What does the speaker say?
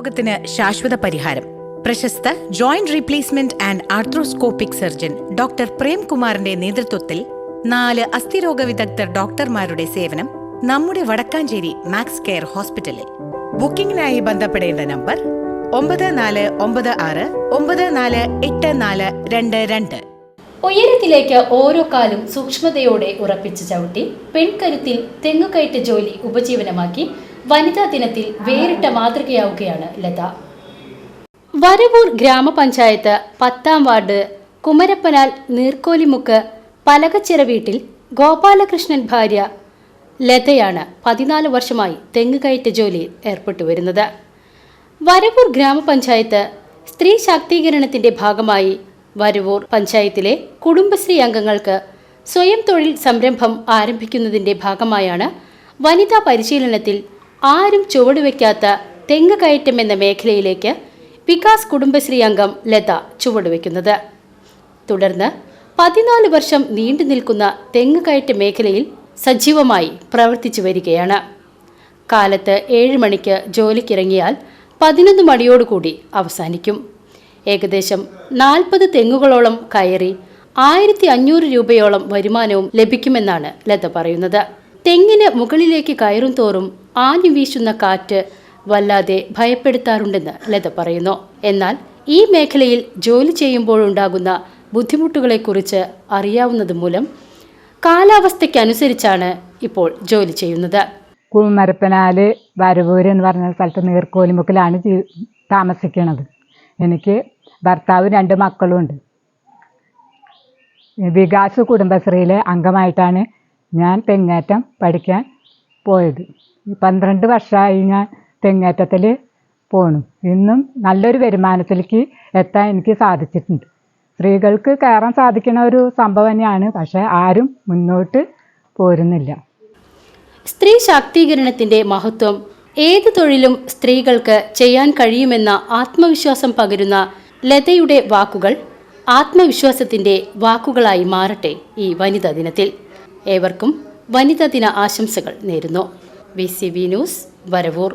രോഗത്തിന് ശാശ്വത പരിഹാരം. പ്രശസ്ത joint replacement and arthroscopic surgeon doctor പ്രേംകുമാറിന്റെ നേതൃത്വത്തിൽ നാല് അസ്ഥിരോഗ വിദഗ്ധർ ഡോക്ടർമാരുടെ സേവനം നമ്മുടെ വടക്കാഞ്ചേരി മാക്സ് കെയർ ഹോസ്പിറ്റലിൽ. ബുക്കിംഗിനായി ബന്ധപ്പെടേണ്ട നമ്പർ ഒമ്പത് നാല് ഒമ്പത് ആറ് ഒമ്പത് നാല് എട്ട് നാല് രണ്ട് രണ്ട്. ഉയരത്തിലേക്ക് ഓരോ കാലും സൂക്ഷ്മതയോടെ ഉറപ്പിച്ച് ചവിട്ടി പെൺകരുത്തിൽ തെങ്ങുകയറ്റ ജോലി ഉപജീവനമാക്കി വനിതാ ദിനത്തിൽ വേറിട്ട മാതൃകയാവുകയാണ് ലത. വരവൂർ ഗ്രാമപഞ്ചായത്ത് പത്താം വാർഡ് കുമരപ്പനാൽ നീർക്കോലിമുക്ക് പലകച്ചിറ വീട്ടിൽ ഗോപാലകൃഷ്ണൻ ഭാര്യ ലതയാണ് പതിനാല് വർഷമായി തെങ്ങുകയറ്റ ജോലിയിൽ ഏർപ്പെട്ടു വരുന്നത്. വരവൂർ ഗ്രാമപഞ്ചായത്ത് സ്ത്രീ ശാക്തീകരണത്തിന്റെ ഭാഗമായി വരവൂർ പഞ്ചായത്തിലെ കുടുംബശ്രീ അംഗങ്ങൾക്ക് സ്വയം തൊഴിൽ സംരംഭം ആരംഭിക്കുന്നതിന്റെ ഭാഗമായാണ് വനിതാ പരിശീലനത്തിൽ ആരും ചുവടുവെക്കാത്ത തെങ്ങ് കയറ്റം എന്ന മേഖലയിലേക്ക് വികാസ് കുടുംബശ്രീ അംഗം ലത ചുവടുവെക്കുന്നത് തുടർന്ന് പതിനാല് വർഷം നീണ്ടു നിൽക്കുന്ന തെങ്ങ് കയറ്റ മേഖലയിൽ സജീവമായി പ്രവർത്തിച്ചു വരികയാണ്. കാലത്ത് ഏഴ് മണിക്ക് ജോലിക്കിറങ്ങിയാൽ പതിനൊന്ന് മണിയോടുകൂടി അവസാനിക്കും. ഏകദേശം നാൽപ്പത് തെങ്ങുകളോളം കയറി ആയിരത്തി അഞ്ഞൂറ് രൂപയോളം വരുമാനവും ലഭിക്കുമെന്നാണ് ലത പറയുന്നത്. തെങ്ങിന് മുകളിലേക്ക് കയറും തോറും ആഞ്ഞു വീശുന്ന കാറ്റ് വല്ലാതെ ഭയപ്പെടുത്താറുണ്ടെന്ന് ലത പറയുന്നു. എന്നാൽ ഈ മേഖലയിൽ ജോലി ചെയ്യുമ്പോഴുണ്ടാകുന്ന ബുദ്ധിമുട്ടുകളെക്കുറിച്ച് അറിയാവുന്നത് മൂലം കാലാവസ്ഥയ്ക്കനുസരിച്ചാണ് ഇപ്പോൾ ജോലി ചെയ്യുന്നത്. കുമരപ്പനാല് വരവൂര് എന്ന് പറഞ്ഞ സ്ഥലത്ത് നീർക്കോലിമുക്കിലാണ് താമസിക്കുന്നത് എനിക്ക് ഭർത്താവ് രണ്ട് മക്കളുമുണ്ട് വികാസ് കുടുംബശ്രീയിലെ അംഗമായിട്ടാണ് ഞാൻ തെങ്ങേറ്റം പഠിക്കാൻ പോയത്. പന്ത്രണ്ട് വർഷമായി ഞാൻ തെങ്ങേറ്റത്തിൽ പോണു. ഇന്നും നല്ലൊരു വരുമാനത്തിലേക്ക് എത്താൻ എനിക്ക് സാധിച്ചിട്ടുണ്ട്. സ്ത്രീകൾക്ക് കയറാൻ സാധിക്കുന്ന ഒരു സംഭവം തന്നെയാണ് പക്ഷേ ആരും മുന്നോട്ട് പോരുന്നില്ല. സ്ത്രീ ശാക്തീകരണത്തിന്റെ മഹത്വം ഏത് തൊഴിലും സ്ത്രീകൾക്ക് ചെയ്യാൻ കഴിയുമെന്ന ആത്മവിശ്വാസം പകരുന്ന ലതയുടെ വാക്കുകൾ ആത്മവിശ്വാസത്തിന്റെ വാക്കുകളായി മാറട്ടെ ഈ വനിതാ ദിനത്തിൽ. ഏവർക്കും വനിതാ ദിന ആശംസകൾ നേരുന്നു. V C B news Varavoor